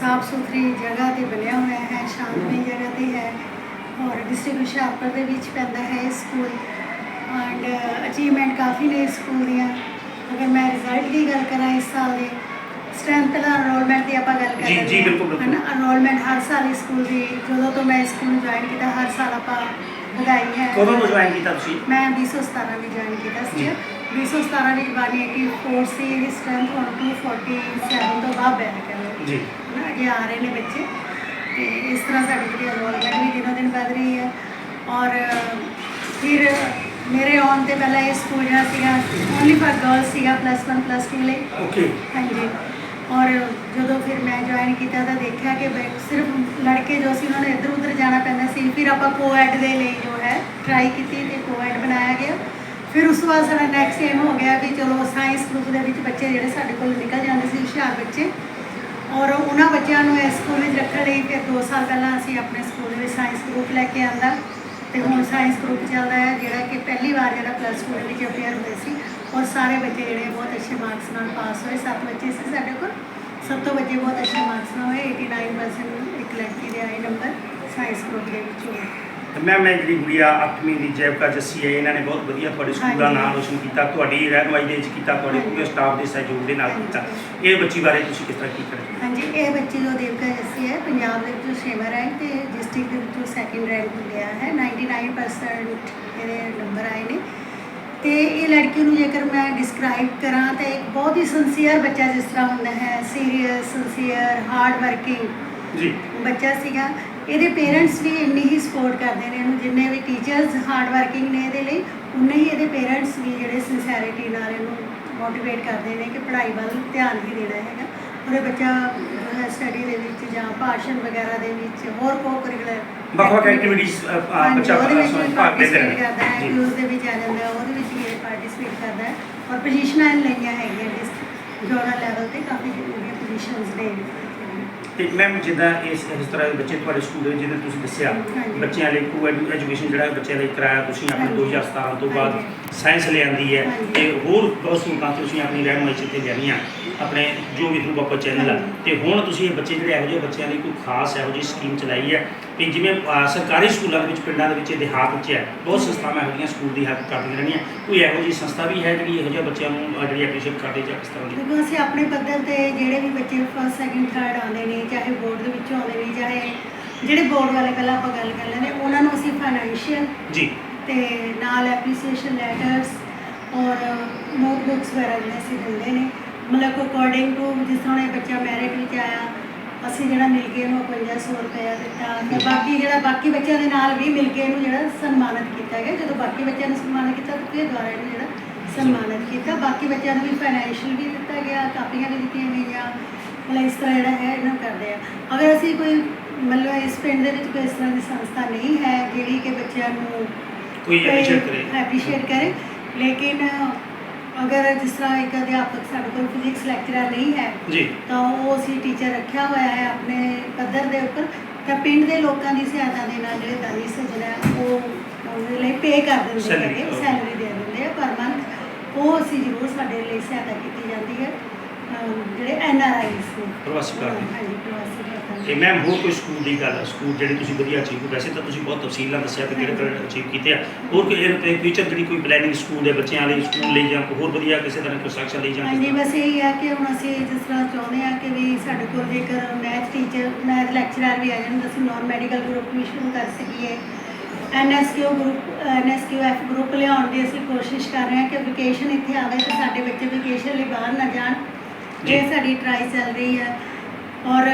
ਸਾਫ਼ ਸੁਥਰੀ ਜਗ੍ਹਾ ਤੇ ਬਣਿਆ ਹੋਇਆ ਹੈ ਸ਼ਾਂਤਮਈ ਜਗ੍ਹਾ ਤੇ ਹੈ। ਔਰ ਡਿਸਟ੍ਰਿਕਟ ਹੁਸ਼ਿਆਰਪੁਰ ਦੇ ਵਿੱਚ ਪੈਂਦਾ ਹੈ ਇਹ ਸਕੂਲ। ਐਂਡ ਅਚੀਵਮੈਂਟ ਕਾਫੀ ਨੇ ਸਕੂਲ ਦੀਆਂ। ਅਗਰ ਮੈਂ ਰਿਜ਼ਲਟ ਦੀ ਗੱਲ ਕਰਾਂ ਇਸ ਸਾਲ ਦੇ ਸਟਰੈਂਥ ਦਾ ਅਨਰੋਲਮੈਂਟ ਦੀ ਆਪਾਂ ਗੱਲ ਕਰ ਜੀ, ਜੀ, ਬਿਲਕੁਲ, ਬਿਲਕੁਲ। ਅਨਰੋਲਮੈਂਟ ਹਰ ਸਾਲ ਇਸ ਸਕੂਲ ਦੀ ਜਦੋਂ ਤੋਂ ਮੈਂ ਇਸ ਸਕੂਲ ਨੂੰ ਜੁਆਇਨ ਕੀਤਾ ਹਰ ਸਾਲ ਆਪਾਂ ਵਧਾਈ ਹੈ। ਕਦੋਂ ਤੋਂ ਜੁਆਇਨ ਕੀਤਾ ਤੁਸੀਂ? ਮੈਂ 2017 ਵਿੱਚ ਜੁਆਇਨ ਕੀਤਾ ਸੀ। ਜੀ। 2017 ਵਿੱਚ 184 ਸੀ ਇਹਦੀ ਸਟਰੈਂਥ ਹੁਣ 247 ਤੋਂ ਬਾਅਦ ਬੈਨ ਕਰ ਜੀ। ਨਾ ਅਜੇ ਆ ਰਹੇ ਨੇ ਬੱਚੇ। ਤੇ ਇਸ ਤਰ੍ਹਾਂ ਸਾਡੀ ਜਿਹੜੀ ਅਨਰੋਲਮੈਂਟ ਵੀ ਦਿਨੋਂ ਦਿਨ ਵੱਧ ਰਹੀ ਹੈ। ਔਰ ਫਿਰ ਮੇਰੇ ਆਉਣ ਤੇ ਪਹਿਲਾਂ ਇਹ ਸਕੂਲ ਜਿਹੜਾ ਸੀਗਾ ਓਨਲੀ ਫॉर ਗਰਲਸ ਸੀਗਾ ਪਲੱਸ 1 ਪਲੱਸ 2 ਲਈ। ਓਕੇ ਹਾਂਜੀ। ਔਰ ਜਦੋਂ ਫਿਰ ਮੈਂ ਜੁਆਇਨ ਕੀਤਾ ਤਾਂ ਦੇਖਿਆ ਕਿ ਸਿਰਫ ਲੜਕੇ ਜੋ ਸੀ ਉਹਨਾਂ ਨੂੰ ਇੱਧਰ ਉੱਧਰ ਜਾਣਾ ਪੈਂਦਾ ਸੀ। ਫਿਰ ਆਪਾਂ ਕੋਐਡ ਦੇ ਲਈ ਜੋ ਹੈ ਟਰਾਈ ਕੀਤੀ ਤੇ ਕੋਐਡ ਬਣਾਇਆ ਗਿਆ। ਫਿਰ ਉਸ ਤੋਂ ਬਾਅਦ ਸਾਡਾ ਨੈਕਸਟ ਏਮ ਹੋ ਗਿਆ ਵੀ ਚਲੋ ਸਾਇੰਸ ਗਰੁੱਪ ਦੇ ਵਿੱਚ ਬੱਚੇ ਜਿਹੜੇ ਸਾਡੇ ਕੋਲ ਨਿਕਲ ਜਾਂਦੇ ਸੀ, ਹੁਸ਼ਿਆਰ ਬੱਚੇ। ਔਰ ਉਹਨਾਂ ਬੱਚਿਆਂ ਨੂੰ ਇਸ ਸਕੂਲ ਵਿੱਚ ਰੱਖਣ ਲਈ ਫਿਰ 2 ਸਾਲ ਪਹਿਲਾਂ ਅਸੀਂ ਆਪਣੇ ਸਕੂਲ ਦੇ ਵਿੱਚ ਸਾਇੰਸ ਗਰੁੱਪ ਲੈ ਕੇ ਆਂਦਾ। ਤੇ ਹੁਣ ਸਾਇੰਸ ਗਰੁੱਪ ਚੱਲਦਾ ਹੈ, ਜਿਹੜਾ ਕਿ ਪਹਿਲੀ ਵਾਰ ਜਿਹੜਾ ਪਲੱਸ 2 ਦੇ ਵਿੱਚ ਅਪੀਅਰ ਹੋਏ ਸੀ, ਔਰ ਸਾਰੇ ਬੱਚੇ ਜਿਹੜੇ ਬਹੁਤ ਅੱਛੇ ਮਾਰਕਸ ਨਾਲ ਪਾਸ ਹੋਏ, ਸੱਤ ਬੱਚੇ ਸੀ ਸਾਡੇ ਕੋਲ। ਸਭ ਤੋਂ ਬੱਚੇ ਬਹੁਤ ਅੱਛੇ ਮਾਰਕਸ ਨਾਲ ਹੋਏ 89% ਇੱਕ ਲੜਕੀ ਦੇ ਆਏ ਨੰਬਰ ਸਾਇੰਸ ਗਰੁੱਪ ਦੇ ਵਿੱਚ। ਹੋਏ ਮੈਂ ਮੈਂ ਜਿਹੜੀ ਗੁੜੀਆ 8ਵੀਂ ਦੀ ਜੈਵਕਾ ਜੱਸੀ ਹੈ ਇਹਨਾਂ ਨੇ ਬਹੁਤ ਵਧੀਆ ਤੁਹਾਡੇ ਸਕੂਲ ਦਾ। ਨਾਮ ਰੋਸ਼ਨ ਕੀਤਾ ਤੁਹਾਡੀ ਰਹਿਨੁਮਾਈ ਦੇ ਵਿੱਚ ਕੀਤਾ ਤੁਹਾਡੇ। ਪੂਰੇ ਸਟਾਫ ਦੇ ਸਹਿਯੋਗ ਦੇ ਨਾਲ। ਕੀਤਾ ਇਹ ਬੱਚੀ ਬਾਰੇ ਤੁਸੀਂ ਕਿਸ ਤਰ੍ਹਾਂ ਕੀ ਕਰਦੇ ਹਾਂਜੀ ਇਹ ਬੱਚੀ ਜੋ ਦੇਵਕਾ ਜੱਸੀ ਹੈ ਪੰਜਾਬ ਦੇ ਵਿੱਚੋਂ ਛੇਵਾਂ ਰੈਂਕ ਤੇ ਡਿਸਟ੍ਰਿਕਟ ਦੇ ਵਿੱਚੋਂ ਸੈਕਿੰਡ ਰੈਂਕ ਲਿਆ ਹੈ 99% ਇਹਦੇ ਨੰਬਰ ਆਏ ਨੇ ਤੇ ਇਹ ਲੜਕੀ ਨੂੰ ਜੇਕਰ ਮੈਂ ਡਿਸਕ੍ਰਾਈਬ ਕਰਾਂ ਤਾਂ ਇੱਕ ਬਹੁਤ ਹੀ ਸਿੰਸੀਅਰ ਬੱਚਾ ਜਿਸ ਤਰ੍ਹਾਂ ਹੁੰਦਾ ਹੈ ਸੀਰੀਅਸ ਸਿੰਸੀਅਰ ਹਾਰਡ ਵਰਕਿੰਗ ਜੀ ਬੱਚਾ ਸੀਗਾ ਇਹਦੇ ਪੇਰੈਂਟਸ ਵੀ ਇੰਨੀ ਹੀ ਸਪੋਰਟ ਕਰਦੇ ਨੇ ਇਹਨੂੰ ਜਿੰਨੇ ਵੀ ਟੀਚਰਸ ਹਾਰਡ ਵਰਕਿੰਗ ਨੇ ਇਹਦੇ ਲਈ ਉਨੇ ਹੀ ਇਹਦੇ ਪੇਰੈਂਟਸ ਵੀ ਜਿਹੜੇ ਸਿੰਸੈਰਿਟੀ ਨਾਲ ਇਹਨੂੰ ਮੋਟੀਵੇਟ ਕਰਦੇ ਨੇ ਕਿ ਪੜ੍ਹਾਈ ਵੱਲ ਧਿਆਨ ਹੀ ਦੇਣਾ ਹੈਗਾ। ਔਰ ਇਹ ਬੱਚਾ ਸਟੱਡੀ ਦੇ ਵਿੱਚ ਜਾਂ ਭਾਸ਼ਣ ਵਗੈਰਾ ਦੇ ਵਿੱਚ ਹੋਰ ਕੋ ਕਰਿਕੂਲਰ ਵੱਖ ਵੱਖ ਐਕਟੀਵਿਟੀਜ਼ ਬੱਚਾ ਭਾਗ ਲੈਂਦੇ ਹੈ। ਦੇ ਵਿੱਚ ਆ ਜਾਂਦਾ ਹੈ, ਉਹਦੇ ਵਿੱਚ ਵੀ ਪਾਰਟਿਸਿਪੇਟ ਕਰਦਾ ਹੈ। ਔਰ ਪੋਜੀਸ਼ਨਾਂ ਲਈਆਂ ਹੈਗੀਆਂ ਡਿਸਟ੍ਰਿਕਟ ਜੋਨਲ ਲੈਵਲ ਤੇ ਕਾਫੀ ਜਿਹੜੀਆਂ ਪੋਜੀਸ਼ਨਸ ਨੇ। ਤੇ ਮੈਮ ਜਿੱਦਾਂ ਇਸ ਇਸ ਤਰ੍ਹਾਂ ਦੇ ਬੱਚੇ ਤੁਹਾਡੇ ਸਕੂਲ ਦੇ ਜਿੱਦਾਂ ਤੁਸੀਂ ਦੱਸਿਆ ਹਾਂਜੀ। ਬੱਚਿਆਂ ਲਈ ਕੋ ਐਜੂਕੇਸ਼ਨ ਜਿਹੜਾ ਬੱਚਿਆਂ ਲਈ ਕਰਾਇਆ ਤੁਸੀਂ ਆਪਣੇ ਹਾਂਜੀ। 2017 ਤੋਂ ਬਾਅਦ ਹਾਂਜੀ। ਸਾਇੰਸ ਲਿਆਂਦੀ ਹੈ ਹਾਂਜੀ। ਤੇ ਹੋਰ ਬਹੁਤ ਸਹੂਲਤਾਂ ਤੁਸੀਂ ਆਪਣੀ ਰਹਿਨਮਾਈ 'ਚ ਤੇ ਆਪਣੇ ਜੋ ਵੀ ਥਰੂ ਬਾਪਾ ਚੈਨਲ ਆ। ਤੇ ਹੁਣ ਤੁਸੀਂ ਇਹ ਬੱਚੇ ਜਿਹੜੇ ਇਹੋ ਜਿਹੇ ਬੱਚਿਆਂ ਲਈ ਕੋਈ ਖਾਸ ਇਹੋ ਜਿਹੀ ਸਕੀਮ ਚਲਾਈ ਹੈ ਕਿ ਜਿਵੇਂ ਸਰਕਾਰੀ ਸਕੂਲਾਂ ਦੇ ਵਿੱਚ ਪਿੰਡਾਂ ਦੇ ਵਿੱਚ ਦੇਹਾਤ ਵਿੱਚ ਹੈ ਬਹੁਤ ਸੰਸਥਾਵਾਂ ਇਹੋ ਜਿਹੀਆਂ ਸਕੂਲ ਦੀ ਹੈਲਪ ਕਰਦੀਆਂ ਰਹਿੰਦੀਆਂ ਕੋਈ ਇਹੋ ਜਿਹੀ ਸੰਸਥਾ ਵੀ ਹੈ ਜਿਹੜੀ ਇਹੋ ਜਿਹੇ ਬੱਚਿਆਂ ਨੂੰ ਜਿਹੜੀ ਐਪਰੀਸ਼ੀਏਟ ਕਰਦੀ ਜਾਂ ਕਿਸ ਤਰ੍ਹਾਂ ਦੀ? ਦੇਖੋ ਅਸੀਂ ਆਪਣੇ ਪੱਧਰ ਤੇ ਜਿਹੜੇ ਵੀ ਬੱਚੇ ਫਸਟ ਸੈਕਿੰਡ ਥਰਡ ਆਉਂਦੇ ਨੇ ਚਾਹੇ ਬੋਰਡ ਦੇ ਵਿੱਚੋਂ ਆਉਂਦੇ ਨੇ ਚਾਹੇ ਜਿਹੜੇ ਬੋਰਡ ਵਾਲੇ ਪਹਿਲਾਂ ਆਪਾਂ ਗੱਲ ਕਰ ਲੈਂਦੇ ਉਹਨਾਂ ਨੂੰ ਅਸੀਂ ਫਾਈਨੈਂਸ਼ੀਅਲ ਜੀ। ਤੇ ਨਾਲ ਐਪਰੀਸੀਏਸ਼ਨ ਲੈਟਰਸ ਔਰ ਨੋਟਬੁੱਕਸ ਵਗੈਰਾ ਜਿਹੜੇ ਅਸੀਂ ਦਿੰਦੇ ਨੇ। ਮਤਲਬ ਅਕੋਰਡਿੰਗ ਟੂ ਜਿਸ ਤਰ੍ਹਾਂ ਇਹ ਬੱਚਾ ਮੈਰਿਟ ਵਿੱਚ ਆਇਆ ਅਸੀਂ ਜਿਹੜਾ ਮਿਲ ਕੇ ਇਹਨੂੰ 5500 ਰੁਪਇਆ ਦਿੱਤਾ ਤੇ ਬਾਕੀ ਜਿਹੜਾ ਬਾਕੀ ਬੱਚਿਆਂ ਦੇ ਨਾਲ ਵੀ ਮਿਲ ਕੇ ਇਹਨੂੰ ਜਿਹੜਾ ਸਨਮਾਨਿਤ ਕੀਤਾ ਗਿਆ। ਜਦੋਂ ਬਾਕੀ ਬੱਚਿਆਂ ਨੂੰ ਸਨਮਾਨਿਤ ਕੀਤਾ ਤਾਂ ਫਿਰ ਦੁਆਰਾ ਇਹਨੂੰ ਜਿਹੜਾ ਸਨਮਾਨਿਤ ਕੀਤਾ। ਬਾਕੀ ਬੱਚਿਆਂ ਨੂੰ ਵੀ ਫਾਈਨੈਂਸ਼ੀਅਲ ਵੀ ਦਿੱਤਾ ਗਿਆ ਕਾਪੀਆਂ ਵੀ ਦਿੱਤੀਆਂ ਗਈਆਂ ਮਤਲਬ ਇਸ ਤਰ੍ਹਾਂ ਜਿਹੜਾ ਹੈ ਇਹਨੂੰ ਕਰਦੇ ਆ। ਅਗਰ ਅਸੀਂ ਕੋਈ ਮਤਲਬ ਇਸ ਪਿੰਡ ਦੇ ਵਿੱਚ ਕੋਈ ਇਸ ਤਰ੍ਹਾਂ ਦੀ ਸੰਸਥਾ ਨਹੀਂ ਹੈ ਜਿਹੜੀ ਕਿ ਬੱਚਿਆਂ ਨੂੰ ਕੋਈ ਐਪਰੀਸ਼ੀਏਟ ਕਰੇ। ਐਪਰੀਸ਼ੀਏਟ ਕਰੇ ਲੇਕਿਨ ਅਗਰ ਜਿਸ ਤਰ੍ਹਾਂ ਇੱਕ ਅਧਿਆਪਕ ਸਾਡੇ ਕੋਲ ਫਿਜ਼ਿਕਸ ਲੈਕਚਰਰ ਨਹੀਂ ਹੈ ਜੀ ਤਾਂ ਉਹ ਅਸੀਂ ਟੀਚਰ ਰੱਖਿਆ ਹੋਇਆ ਹੈ ਆਪਣੇ ਪੱਧਰ ਦੇ ਉੱਪਰ ਤਾਂ ਪਿੰਡ ਦੇ ਲੋਕਾਂ ਦੀ ਸਹਾਇਤਾ ਦੇ ਨਾਲ ਜਿਹੜੇ ਦਾਨੀ ਸੱਜਣ ਉਹ ਉਹਦੇ ਲਈ ਪੇ ਕਰ ਦਿੰਦੇ ਹੈਗੇ. ਸੈਲਰੀ ਦੇ ਦਿੰਦੇ ਆ ਪਰ ਮੰਥ ਉਹ ਅਸੀਂ ਜ਼ਰੂਰ ਸਾਡੇ ਲਈ ਸਹਾਇਤਾ ਕੀਤੀ ਜਾਂਦੀ ਹੈ ਅਮ ਜਿਹੜੇ ਐਨ ਆਰ ਆਈਸ ਨੇ ਪ੍ਰਵਾਸੀ ਭਾਰਤੀ। ਹਾਂਜੀ ਪ੍ਰਵਾਸੀ ਭਾਰਤੀ। ਤੇ ਮੈਮ ਹੋਰ ਕੋਈ ਸਕੂਲ ਦੀ ਗੱਲ ਸਕੂਲ ਜਿਹੜੇ ਤੁਸੀਂ ਵਧੀਆ ਅਚੀਵ ਵੈਸੇ ਤਾਂ ਤੁਸੀਂ ਬਹੁਤ ਤਫਸੀਲ ਨਾਲ ਦੱਸਿਆ ਕਿ ਕਿਹੜੇ ਕਿਹੜੇ ਅਚੀਵ ਕੀਤੇ ਆ ਹੋਰ ਕੋਈ ਇਹ ਫਿਊਚਰ ਜਿਹੜੀ ਕੋਈ ਪਲੈਨਿੰਗ ਸਕੂਲ ਦੇ ਬੱਚਿਆਂ ਲਈ ਸਕੂਲ ਲਈ ਜਾਂ ਕੋਈ ਹੋਰ ਵਧੀਆ ਕਿਸੇ ਤਰ੍ਹਾਂ ਕੰਸਟਰਕਸ਼ਨ ਲਈ ਜਾਂ ਹਾਂਜੀ ਬਸ ਇਹ ਹੈ ਕਿ ਹੁਣ ਅਸੀਂ ਜਿਸ ਤਰ੍ਹਾਂ ਚਾਹੁੰਦੇ ਹਾਂ ਕਿ ਵੀ ਸਾਡੇ ਕੋਲ ਜੇਕਰ ਮੈਥ ਟੀਚਰ ਮੈਥ ਲੈਕਚਰਰ ਵੀ ਆ ਜਾਣ ਤਾਂ ਅਸੀਂ ਨਾਨ ਮੈਡੀਕਲ ਗਰੁੱਪ ਵੀ ਸ਼ੁਰੂ ਕਰ ਸਕੀਏ ਐਨਐਸਕਿਊ ਗਰੁੱਪ ਐਨਐਸਕਿਊਐਫ ਗਰੁੱਪ ਲਿਆਉਣ ਦੀ ਅਸੀਂ ਕੋਸ਼ਿਸ਼ ਕਰ ਰਹੇ ਹਾਂ ਕਿ ਵਕੇਸ਼ਨ ਇੱਥੇ ਆਵੇ ਤੇ ਸਾਡੇ ਬੱਚੇ ਵਕੇਸ਼ਨ ਲਈ ਬਾਹਰ ਨਾ ਜਾਣ। ਇਹ ਸਾਡੀ ਟਰਾਈ ਚੱਲ ਰਹੀ ਹੈ ਔਰ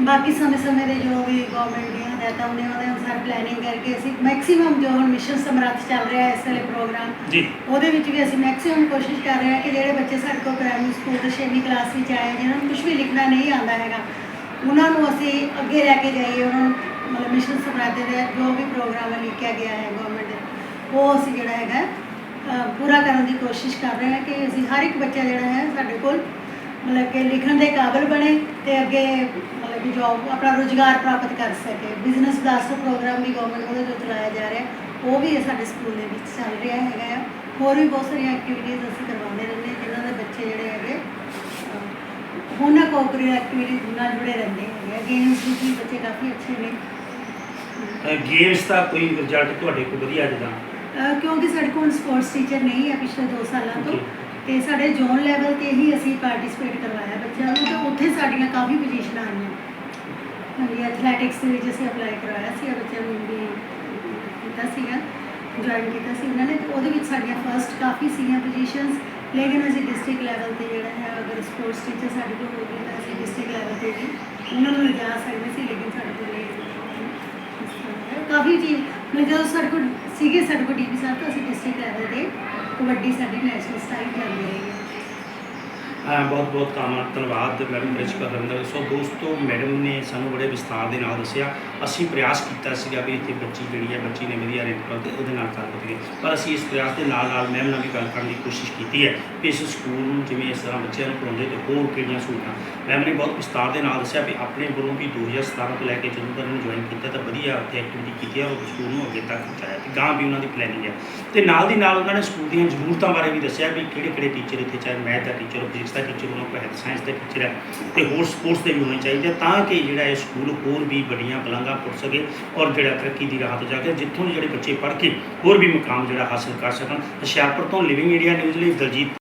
ਬਾਕੀ ਸਮੇਂ-ਸਮੇਂ ਦੇ ਜੋ ਵੀ ਗਵਰਨਮੈਂਟ ਦੀਆਂ ਹਦਾਇਤਾਂ ਹੁੰਦੀਆਂ ਉਹਦੇ ਅਨੁਸਾਰ ਪਲੈਨਿੰਗ ਕਰਕੇ ਅਸੀਂ ਮੈਕਸਿਮਮ ਜੋ ਹੁਣ ਮਿਸ਼ਨ ਸਮਰੱਥ ਚੱਲ ਰਿਹਾ ਹੈ ਇਸ ਵੇਲੇ ਪ੍ਰੋਗਰਾਮ ਜੀ। ਉਹਦੇ ਵਿੱਚ ਵੀ ਅਸੀਂ ਮੈਕਸਿਮਮ ਕੋਸ਼ਿਸ਼ ਕਰ ਰਹੇ ਹਾਂ ਕਿ ਜਿਹੜੇ ਬੱਚੇ ਸਾਡੇ ਕੋਲ ਪ੍ਰਾਇਮਰੀ ਸਕੂਲ ਦੇ ਛੇਵੀਂ ਕਲਾਸ ਵਿੱਚ ਆਏ ਜਿਨ੍ਹਾਂ ਨੂੰ ਕੁਝ ਵੀ ਲਿਖਣਾ ਨਹੀਂ ਆਉਂਦਾ ਹੈਗਾ ਉਹਨਾਂ ਨੂੰ ਅਸੀਂ ਅੱਗੇ ਲੈ ਕੇ ਜਾਈਏ ਉਹਨਾਂ ਨੂੰ ਮਤਲਬ ਮਿਸ਼ਨ ਸਮਰਾਦੇ ਦੇ ਜੋ ਵੀ ਪ੍ਰੋਗਰਾਮ ਲਿਖਿਆ ਗਿਆ ਹੈ ਗਵਰਨਮੈਂਟ ਦੇ ਉਹ ਅਸੀਂ ਜਿਹੜਾ ਹੈਗਾ ਪੂਰਾ ਕਰਨ ਦੀ ਕੋਸ਼ਿਸ਼ ਕਰ ਰਹੇ ਹਾਂ ਕਿ ਅਸੀਂ ਹਰ ਇੱਕ ਬੱਚਾ ਜਿਹੜਾ ਹੈ ਸਾਡੇ ਕੋਲ ਮਤਲਬ ਕਿ ਲਿਖਣ ਦੇ ਕਾਬਿਲ ਬਣੇ ਤੇ ਅੱਗੇ ਮਤਲਬ ਕਿ ਜੋਬ ਆਪਣਾ ਰੋਜ਼ਗਾਰ ਪ੍ਰਾਪਤ ਕਰ ਸਕੇ। ਬਿਜ਼ਨਸ ਬਲਾਸਟਰ ਪ੍ਰੋਗਰਾਮ ਵੀ ਗਵਰਨਮੈਂਟ ਵੱਲੋਂ ਜੋ ਚਲਾਇਆ ਜਾ ਰਿਹਾ, ਉਹ ਵੀ ਸਾਡੇ ਸਕੂਲ ਦੇ ਵਿੱਚ ਚੱਲ ਰਿਹਾ ਹੈਗਾ ਆ। ਹੋਰ ਵੀ ਬਹੁਤ ਸਾਰੀਆਂ ਐਕਟੀਵਿਟੀਜ਼ ਅਸੀਂ ਕਰਵਾਉਂਦੇ ਰਹਿੰਦੇ ਹਾਂ, ਜਿਨ੍ਹਾਂ ਦੇ ਬੱਚੇ ਜਿਹੜੇ ਹੈਗੇ ਉਹਨਾਂ ਕੋਕਰੀ ਐਕਟੀਵਿਟੀਜ਼ ਨਾਲ ਜੁੜੇ ਰਹਿੰਦੇ ਹੈਗੇ ਗੇਮਸ ਵਿੱਚ ਵੀ ਬੱਚੇ ਕਾਫੀ ਅੱਛੇ ਨੇ। ਗੇਮਸ ਦਾ ਕੋਈ ਰਿਜ਼ਲਟ ਤੁਹਾਡੇ ਕੋਲ ਵਧੀਆ ਜਿੱਦਾਂ? ਕਿਉਂਕਿ ਸਾਡੇ ਕੋਲ ਸਪੋਰਟਸ ਟੀਚਰ ਨਹੀਂ ਹੈ ਪਿਛਲੇ 2 ਸਾਲਾਂ ਤੋਂ. ਤੇ ਸਾਡੇ ਜ਼ੋਨ ਲੈਵਲ ਤੇ ਹੀ ਅਸੀਂ ਪਾਰਟਿਸਿਪੇਟ ਕਰਵਾਇਆ ਬੱਚਿਆਂ ਨੂੰ ਤੇ ਉੱਥੇ ਸਾਡੀਆਂ ਕਾਫੀ ਪੋਜੀਸ਼ਨਾਂ ਆਈਆਂ ਹਾਂਜੀ ਐਥਲੈਟਿਕਸ ਦੇ ਵਿੱਚ ਅਸੀਂ ਅਪਲਾਈ ਕਰਵਾਇਆ ਸੀ ਬੱਚਿਆਂ ਨੂੰ ਵੀ ਕੀਤਾ ਸੀਗਾ ਜੁਆਇਨ ਕੀਤਾ ਸੀ ਉਹਨਾਂ ਨੇ ਤੇ ਉਹਦੇ ਵਿੱਚ ਸਾਡੀਆਂ ਫਰਸਟ ਕਾਫੀ ਸੀਗੀਆਂ ਪੋਜੀਸ਼ਨਸ ਲੇਕਿਨ ਅਸੀਂ ਡਿਸਟ੍ਰਿਕਟ ਲੈਵਲ ਤੇ ਜਿਹੜਾ ਹੈ ਅਗਰ ਸਪੋਰਟਸ ਟੀਚਰ ਸਾਡੇ ਕੋਲ ਹੋ ਗਏ ਤਾਂ ਅਸੀਂ ਡਿਸਟ੍ਰਿਕਟ ਲੈਵਲ ਤੇ ਵੀ ਉਹਨਾਂ ਨੂੰ ਲਿਜਾ ਸਕਦੇ ਸੀ ਲੇਕਿਨ ਸਾਡੇ ਕੋਲ। ਕਾਫੀ ਚੀਜ਼ ਜਦੋਂ ਸਾਡੇ ਕੋਲ ਸੀਗੇ ਸਾਡੇ ਕੋਲ ਡੀਪੀ ਸਾਹਿਬ, ਤੋਂ ਅਸੀਂ ਡਿਸਟ੍ਰਿਕਟ ਲੈਵਲ ਤੇ ਕਬੱਡੀ ਸਾਡੀ ਨੈਸ਼ਨਲ ਸਟਾਈਲ ਜਾਂਦੀ ਰਹੇ ਹੈ, ਬਹੁਤ ਬਹੁਤ ਧੰਨਵਾਦ ਧੰਨਵਾਦ ਮੈਡਮ ਪ੍ਰਿੰਸੀਪਲ ਰਵਿੰਦਰ ਸੋ ਦੋਸਤੋ, ਮੈਡਮ ਨੇ ਸਾਨੂੰ ਬੜੇ ਵਿਸਥਾਰ ਦੇ ਨਾਲ ਦੱਸਿਆ। ਅਸੀਂ ਪ੍ਰਯਾਸ ਕੀਤਾ ਸੀਗਾ ਵੀ ਇੱਥੇ ਬੱਚੀ ਜਿਹੜੀ ਹੈ ਬੱਚੀ ਨੇ ਵਧੀਆ ਰੇਟ ਤੇ ਉਹਦੇ ਨਾਲ ਗੱਲ ਕਰੀਏ ਪਰ ਅਸੀਂ ਇਸ ਪ੍ਰਯਾਸ ਦੇ ਨਾਲ ਨਾਲ ਮੈਮ ਨਾਲ ਵੀ ਗੱਲ ਕਰਨ ਦੀ ਕੋਸ਼ਿਸ਼ ਕੀਤੀ ਹੈ ਕਿ ਇਸ ਸਕੂਲ ਨੂੰ ਜਿਵੇਂ ਇਸ ਤਰ੍ਹਾਂ ਬੱਚਿਆਂ ਨੂੰ ਪੜਾਉਂਦੇ ਤੇ ਹੋਰ ਕਿਹੜੀਆਂ ਸਹੂਲਤਾਂ। ਮੈਮ ਨੇ ਬਹੁਤ ਵਿਸਥਾਰ ਦੇ ਨਾਲ ਦੱਸਿਆ ਵੀ ਆਪਣੇ ਵੱਲੋਂ ਵੀ 2017 ਤੋਂ ਲੈ ਕੇ ਜਦੋਂ ਤੱਕ ਇਹਨੂੰ ਜੁਆਇਨ ਕੀਤਾ ਤਾਂ ਵਧੀਆ ਉੱਥੇ ਐਕਟੀਵਿਟੀ ਕੀਤੀ ਹੈ ਉਹ ਸਕੂਲ ਨੂੰ ਅੱਗੇ ਤੱਕ ਪਹੁੰਚਾਇਆ ਤੇ ਗਾਂ ਵੀ ਉਹਨਾਂ ਦੀ ਪਲੈਨਿੰਗ ਹੈ। ਤੇ ਨਾਲ ਦੀ ਨਾਲ ਉਹਨਾਂ ਨੇ ਸਕੂਲ ਦੀਆਂ ਜ਼ਰੂਰਤਾਂ ਬਾਰੇ ਵੀ ਦੱਸਿਆ ਵੀ ਕਿਹੜੇ ਕਿਹੜੇ ਟੀਚਰ ਇੱਥੇ, ਚਾਹੇ ਮੈਥ ਦਾ ਟੀਚਰ ਫਿਜ਼ਿਕਸ ਦਾ ਟੀਚਰ ਉਹਨਾਂ ਕੋਲ ਹੈਲਥ ਸਾਇੰਸ ਦਾ ਟੀਚਰ ਹੈ ਤੇ ਹੋਰ ਸਪੋਰਟਸ ਦੇ ਵੀ ਹੋਣੇ ਚਾਹੀਦੇ ਤਾਂ ਕਿ ਜਿਹੜਾ ਇਹ ਸਕੂਲ ਹੋਰ ਵੀ ਵੱਡੀਆਂ ਬੁਲੰਦਾਂ ਪੁੱਟ ਸਕੇ ਔਰ ਜਿਹੜਾ ਤਰੱਕੀ ਦੀ ਰਾਹ ਤੇ ਜਾ ਕੇ ਜਿੱਥੋਂ ਦੇ ਜਿਹੜੇ ਬੱਚੇ ਪੜ੍ਹ ਕੇ ਹੋਰ ਵੀ ਮੁਕਾਮ ਜਿਹੜਾ ਹਾਸਲ ਕਰ ਸਕਣ। ਹੁਸ਼ਿਆਰਪੁਰ ਤੋਂ ਲਿਵਿੰਗ ਇੰਡੀਆ ਨਿਊਜ਼ ਲਈ ਦਲਜੀਤ